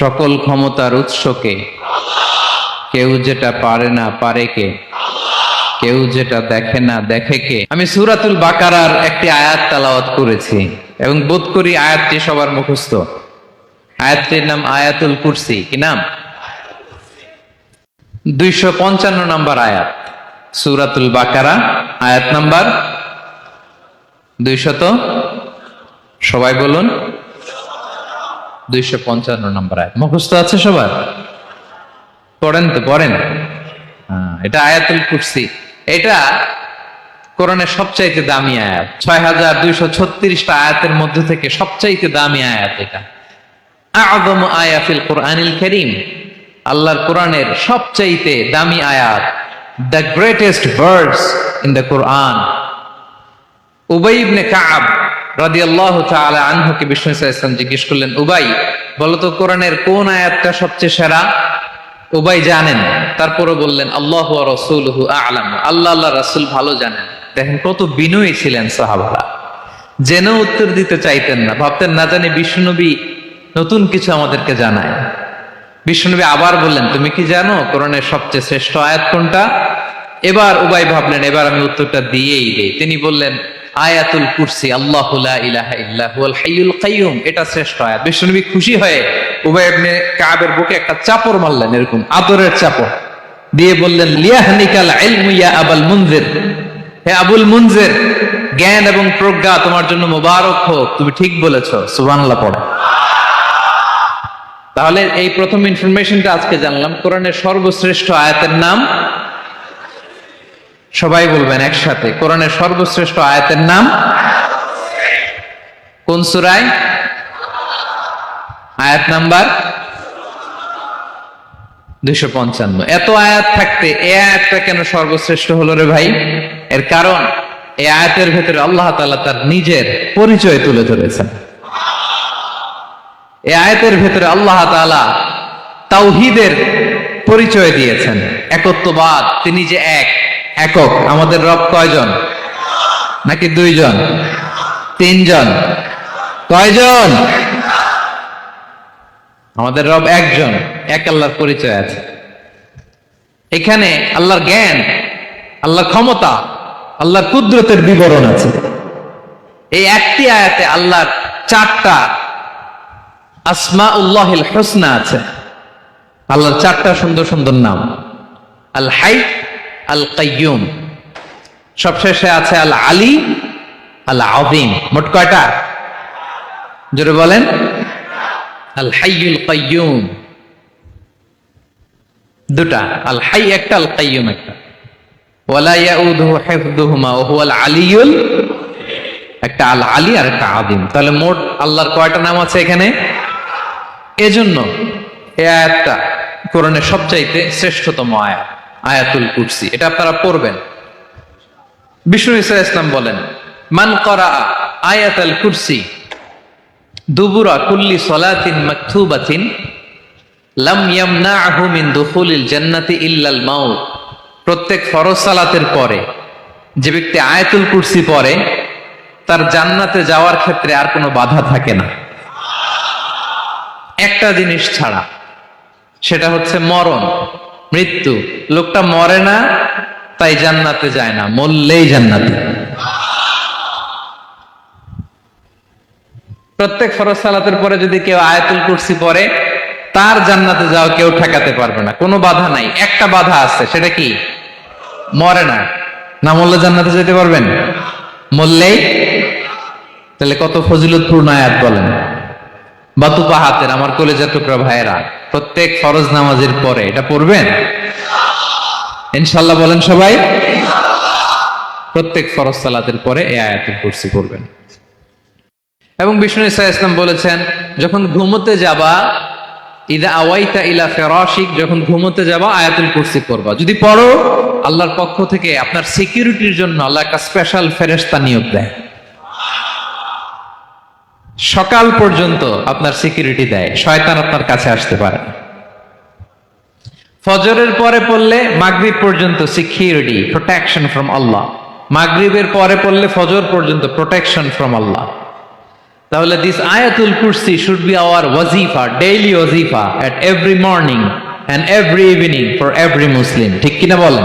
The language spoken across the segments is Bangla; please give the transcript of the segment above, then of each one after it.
সকল ক্ষমতার উৎসকে। কেউ যেটা পারে না পারে কে? কেউ যেটা দেখে না দেখে কে? আমি সুরাতুল বাকারার একটি আয়াত তালাওয়াত করেছি এবং বোধ করি আয়াতটি সবার মুখস্থ। আয়াতটির নাম আয়াতুল কুরসি। কি নাম? দুইশো পঞ্চান্ন নম্বর আয়াত। সুরাতুল বাকারা, আয়াত নাম্বার দুইশত। সবাই বলুন। দুইশো পঞ্চান্ন নম্বর আয়াত। মুখস্থ আছে সবার? পড়েন তো পড়েন। হ্যাঁ, এটা আয়াতুল কুরসি। এটা কোরআনের সবচাইতে দামি আয়াত। ছয় হাজার দুইশো ছত্রিশটা আয়াতের মধ্যে থেকে সবচাইতে দামি আয়াত এটা। আদম আয়াফিল কোরআনিল করিম। আল্লাহর কোরআনের সবচাইতে দামি আয়াত। The greatest verse in the Quran. উবাই ইবনে কাব রাদিয়াল্লাহু তাআলা আনহুকে বিষ্ণু ইসলাম জিজ্ঞেস করলেন, উবাই, বলতো কোরআনের কোন আয়াতটা সবচেয়ে সেরা? উবাই জানেন। তারপরে বললেন, আল্লাহ রসুলহু আলাম। আল্লাহ আল্লাহ রাসূল ভালো জানেন। দেখেন কত বিনয়ী ছিলেন সাহাবারা। জেনেও উত্তর দিতে চাইতেন না। ভাবতেন, না জানি বিষ্ণুনবী নতুন কিছু আমাদেরকে জানায়। বিষ্ণুনবী আবার বললেন, তুমি কি জানো কোরআনের সবচেয়ে শ্রেষ্ঠ আয়াত কোনটা? এবার উবাই ভাবলেন, এবার আমি উত্তরটা দিয়েই দেই। তিনি বললেন আয়াতুল কুরসি, আল্লাহ ইলাহা ইল্লাহুল হাইয়ুল কাইয়ুম। এটা শ্রেষ্ঠ আয়াত। বিষ্ণুনবী খুশি হয়ে ইবনে কাবের বুকে একটা চাপড় মারলেন এরকম, আদরের চাপড়। দিয়ে বললেন, লিয়াহনিকাল ইলমু ইয়া আবাল মুনজির। হে আবুল মুনজির, জ্ঞান এবং প্রজ্ঞা তোমার জন্য মোবারক হোক, তুমি ঠিক বলেছ, সুবহানাল্লাহ পড়ো। তাহলে এই প্রথম ইনফরমেশনটা আজকে জানলাম। কোরআনের সর্বশ্রেষ্ঠ আয়াতের নাম সবাই বলবেন একসাথে। কোরআনের সর্বশ্রেষ্ঠ আয়াতের নাম? কোন সুরায়? আয়াত নাম্বার? দুইশো পঞ্চান্ন। এত আয়াত থাকতে এ আয়াতটা কেন সর্বশ্রেষ্ঠ হলো রে ভাই? এর কারণ এই আয়াতের ভেতরে আল্লাহ তাআলা তার নিজের পরিচয় তুলে ধরেছেন। এই আয়াতের ভেতরে আল্লাহ তাআলা তাওহিদের পরিচয় দিয়েছেন। একত্ববাদ, তিনি যে এক। একক, আমাদের রব কয়জন? নাকি দুইজন? তিনজন? কয়জন? আমাদের রব একজন, এক আল্লাহর পরিচয় আছে। এখানে আল্লাহর জ্ঞান, আল্লাহর ক্ষমতা, আল্লাহর কুদরতের বিবরণ আছে। এই একটি আয়াতে আল্লাহর চারটা আসমা উল্লাহিল হোসনা আছে। আল্লাহর চারটা সুন্দর সুন্দর নাম। আল হাই আল কাইয়ুম সবশেষে আছে আল আলী আল আযীম মোট কয়টা? জোরে বলেন। আল হাইয়ুল কাইয়ুম। দুটা। আল হাই একটা আল কাইয়ুম একটা। ওয়ালা ইয়াউদুহু হিফযুহুমা ওয়া হুয়াল একটা আল আলী আর একটা আযীম। তাহলে মোট আল্লাহর কয়টা নাম আছে এখানে? এজন্য এই আয়াতটা কোরআনের সবচাইতে শ্রেষ্ঠতম আয়াত। আয়াতুল কুরসি। এটা আপনারা পড়বেন। বিষ্ণু ইসা ইসলাম বলেন, মান করা আয়াতাল কুরসি দুবুরা কুল্লি সলাতিন মাকথুবাতিন লাম জান্নাতি ইল্লাল প্রত্যেক ফরজ সালাতের পরে যে ব্যক্তি আয়াতুল কুরসি পড়ে, তার জান্নাতে যাওয়ার ক্ষেত্রে আর কোনো বাধা থাকে না। একটা জিনিস ছাড়া, সেটা হচ্ছে মরণ। মৃত্যু। লোকটা মরে না, তাই জান্নাতে যায় না, মরলেই জান্নাতে। প্রত্যেক ফরজ সালাতের পরে যদি কেউ আয়াতুল কুরসি পড়ে, তার জান্নাতে যাওয়া কেউ ঠেকাতে পারবে না। কোনো বাধা নাই। একটা বাধা আছে, সেটা কি? মরে না। না মরলে জান্নাতে যেতে পারবেন? মরলেই? তাহলে কত ফজিলতপূর্ণ আয়াত বলেন। বাতুপা হাতের, আমার কলেজের টুকরা ভাইয়েরা। প্রত্যেক ফরজ নামাজের পরে এটা পড়বেন? ইনশাল্লাহ বলেন সবাই। প্রত্যেক ফরজ সালাতের পরে এই আয়াতুল কুরসি পড়বেন। এবং বিষ্ণু ইসা ইসলাম বলেছেন, যখন ঘুমোতে যাবা, ইদা আওয়াইতা ইলা ফেরাশিক, যখন ঘুমোতে যাবা, আয়াতুল কুরসি পড়বা। যদি পড়ো, আল্লাহর পক্ষ থেকে আপনার সিকিউরিটির জন্য আল্লাহ একটা স্পেশাল ফেরেস্তা নিয়োগ দেয়। সকাল পর্যন্ত আপনার সিকিউরিটি দেয়। শয়তান আপনার কাছে আসতে পারে। ফজরের পরে পড়লে মাগরিব পর্যন্ত সিকিউরিটি প্রোটেকশন ফ্রম আল্লাহ মাগরিবের পরে পড়লে ফজর পর্যন্ত প্রোটেকশন ফ্রম আল্লাহ তাহলে দিস আয়াতুল কুরসি শুড বি আওয়ার ওয়াজিফা daily ওয়াজিফা at every morning and every evening for every Muslim ঠিক কিনা বলেন?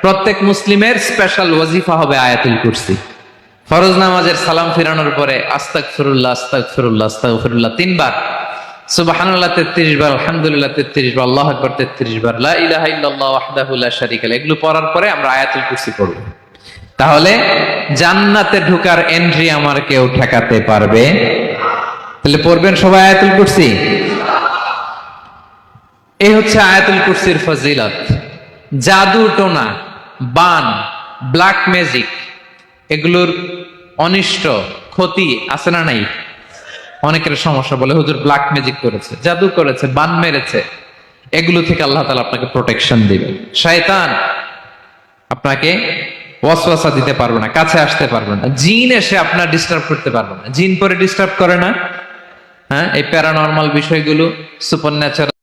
প্রত্যেক মুসলিমের স্পেশাল ওয়াজিফা হবে আয়াতুল কুরসি। ফরজ নামাজের সালাম ফিরানোর পরে আস্তাক ফিরুল্লাহ আস্তাক ফিরুল্লাহ আস্তাক ফিরুল্লাহ তিনবার। সুবহানাল্লাহ তেত্রিশ বার, আলহামদুলিল্লাহ তেত্রিশ বার, আল্লাহ আকবার তেত্রিশ বার, লা ইলাহা ইল্লাল্লাহ এগুলো পড়ার পরে আমরা আয়াতুল কুরসি পড়ব। তাহলে জান্নাতে ঢোকার এন্ট্রি আমার কেউ ঠেকাতে পারবে? তাহলে পড়বেন সবাই আয়াতুল কুরসি? এই হচ্ছে আয়াতুল কুরসির ফজিলত। জাদু টোনা, বান, ব্ল্যাক ম্যাজিক, এগুলোর অনিষ্ট, ক্ষতি আছে না নাই? অনেকের সমস্যা বলে হুজুর ব্ল্যাক ম্যাজিক করেছে, জাদু করেছে, বান মেরেছে। এগুলো থেকে আল্লাহ তালা আপনাকে প্রোটেকশন দিবে শয়তান আপনাকে ওয়াসওয়াসা দিতে পারবে না, কাছে আসতে পারবে না। জিন এসে আপনার ডিস্টার্ব করতে পারবে না। জিন পরে ডিস্টার্ব করে না। হ্যাঁ এই প্যারানর্মাল বিষয়গুলো সুপার